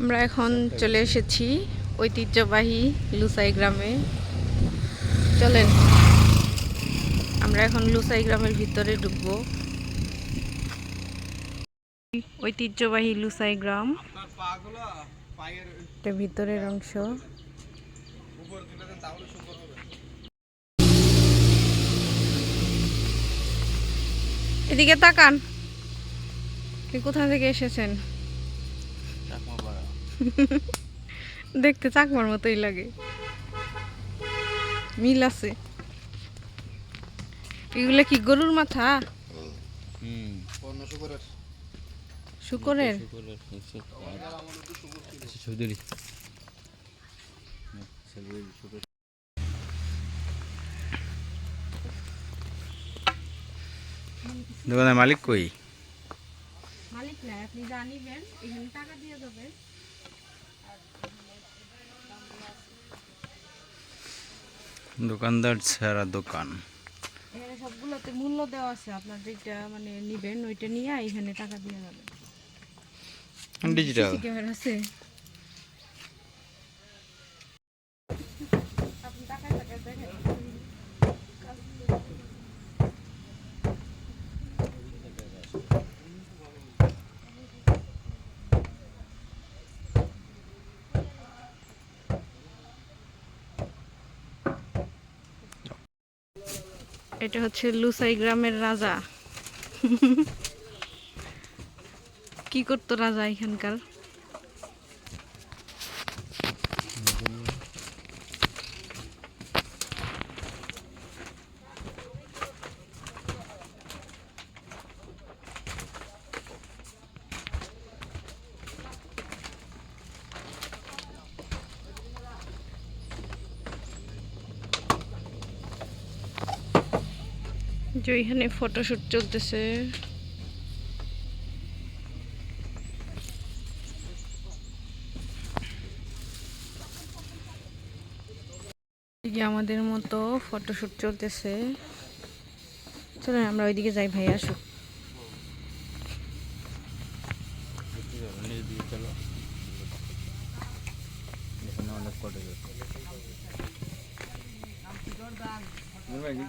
আমরা এখন চলে এসেছি ঐতিহ্যবাহী লুসাই গ্রামে। চলেন, আমরা এখন লুসাই গ্রামের ভিতরে ঢুকবো। ঐতিহ্যবাহী লুসাই গ্রাম। ভিতরের অংশ। এদিকে তাকান। কোথা থেকে এসেছেন? দেখতে চাকমার মতোই লাগে। মিল আছে। এগুলা কি গরুর মাথা? শুকরের। শুকরের? দোকানের মালিক কই? মালিক না আপনি জানিবেন এখানে টাকা দিয়ে যাবেন দোকানদার ছাড়া দোকান। এখানে সবগুলোতে মূল্য দেওয়া আছে আপনার যেটা মানে নিবেন ওইটা নিয়ে এখানে টাকা দিয়ে যাবেন। ডিজিটাল। ক্যামেরা আছে আপনি টাকা টাকা দেখেন এটা হচ্ছে লুসাই গ্রামের রাজা। কি করতো রাজা এখানকার? যে এখানে ফটোশুট চলতেছে। আমাদের মতো ফটোশুট চলতেছে। চলেন, আমরা ওইদিকে যাই ভাই আসুক অনেক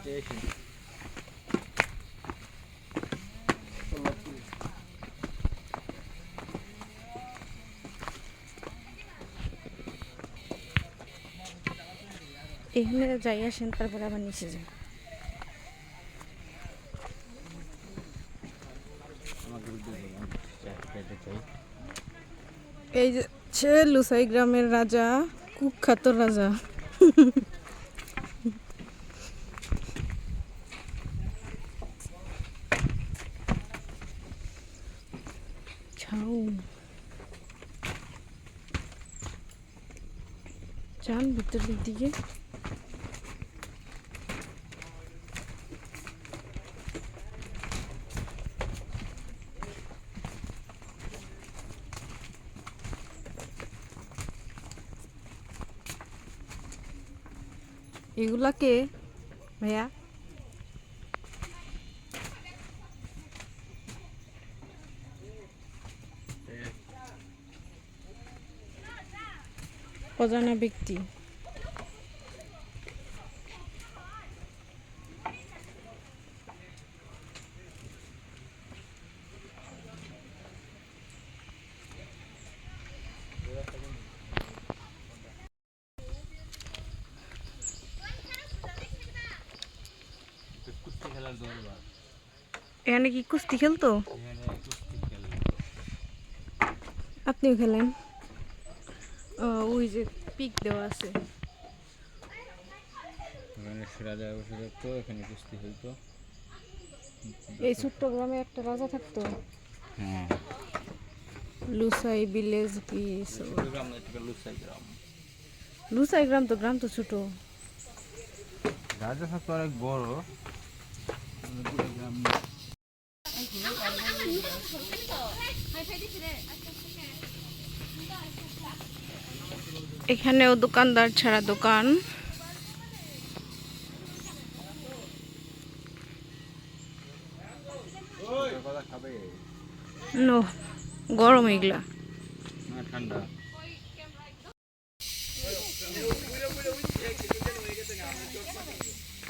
এখানে যাই আসেন তারপর আবার নিচে যাই। এই যে লুসাই গ্রামের রাজা কুখ্যাত রাজা। যান ভিতরের দিকে। এগুলা কে ভাইয়া? অজানা ব্যক্তি। এখানে কি কুস্তি খেলতো? আপনিও খেলেন? ও, ওই যে পিক দেওয়া আছে। রাজা বসে থাকতো এখানে কুস্তি হইতো এই ছোট্ট গ্রামে একটা রাজা থাকতো? হ্যাঁ। লুসাই ভিলেজ কি গ্রাম লুসাই গ্রাম। লুসাই গ্রাম তো গ্রাম তো ছোট। রাজা থাকতো অনেক বড়। এখানেও দোকানদার ছাড়া দোকান। গরম এগুলা। ঠান্ডা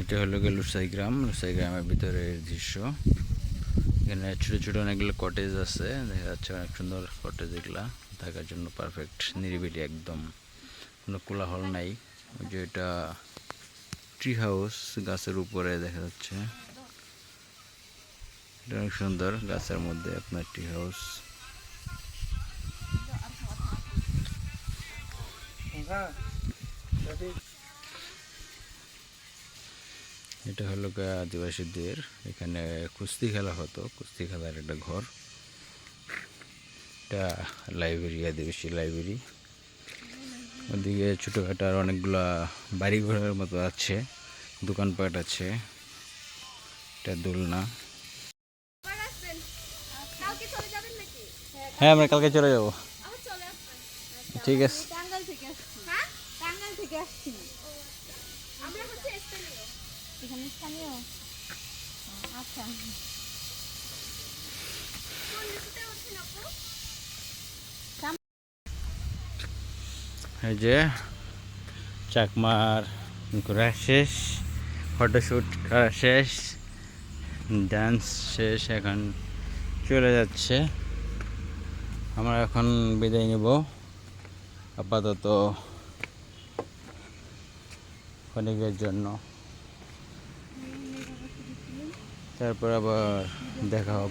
এটা হলো গিয়ে লুসাই গ্রাম। লুসাই গ্রামের ভিতরের দৃশ্য। এখানে ছোটো ছোটো অনেকগুলো কটেজ আছে। দেখা যাচ্ছে অনেক সুন্দর কটেজ এগুলা। থাকার জন্য পারফেক্ট নিরিবিলি একদম। কোনো কোলাহল নাই। ওই যে এটা ট্রি হাউস গাছের উপরে দেখা যাচ্ছে। এটা অনেক সুন্দর গাছের মধ্যে আপনার ট্রি হাউস এটা হলো আদিবাসীদের এখানে কুস্তি খেলা হতো কুস্তি খেলার একটা ঘর। এটা লাইব্রেরি আদিবাসী লাইব্রেরি ওদিকে ছোটোখাটো আর অনেকগুলা বাড়ি ঘরের মতো আছে দোকানপাট আছে। এটা দোলনা। হ্যাঁ আমরা কালকে চলে যাব। আসবেন। ঠিক আছে টাঙ্গাইল থেকে আসছি হ্যাঁ টাঙ্গাইল থেকে আসছি আমরা হচ্ছে স্থানীয়। এখানে স্থানীয়? আচ্ছা। এই যে চাকমার ঘোরা শেষ ফটোশ্যুট করা শেষ ডান্স শেষ এখন চলে যাচ্ছে। আমরা এখন বিদায় নেব। আপাতত ক্ষণিকের জন্য। তারপর আবার দেখা হবে।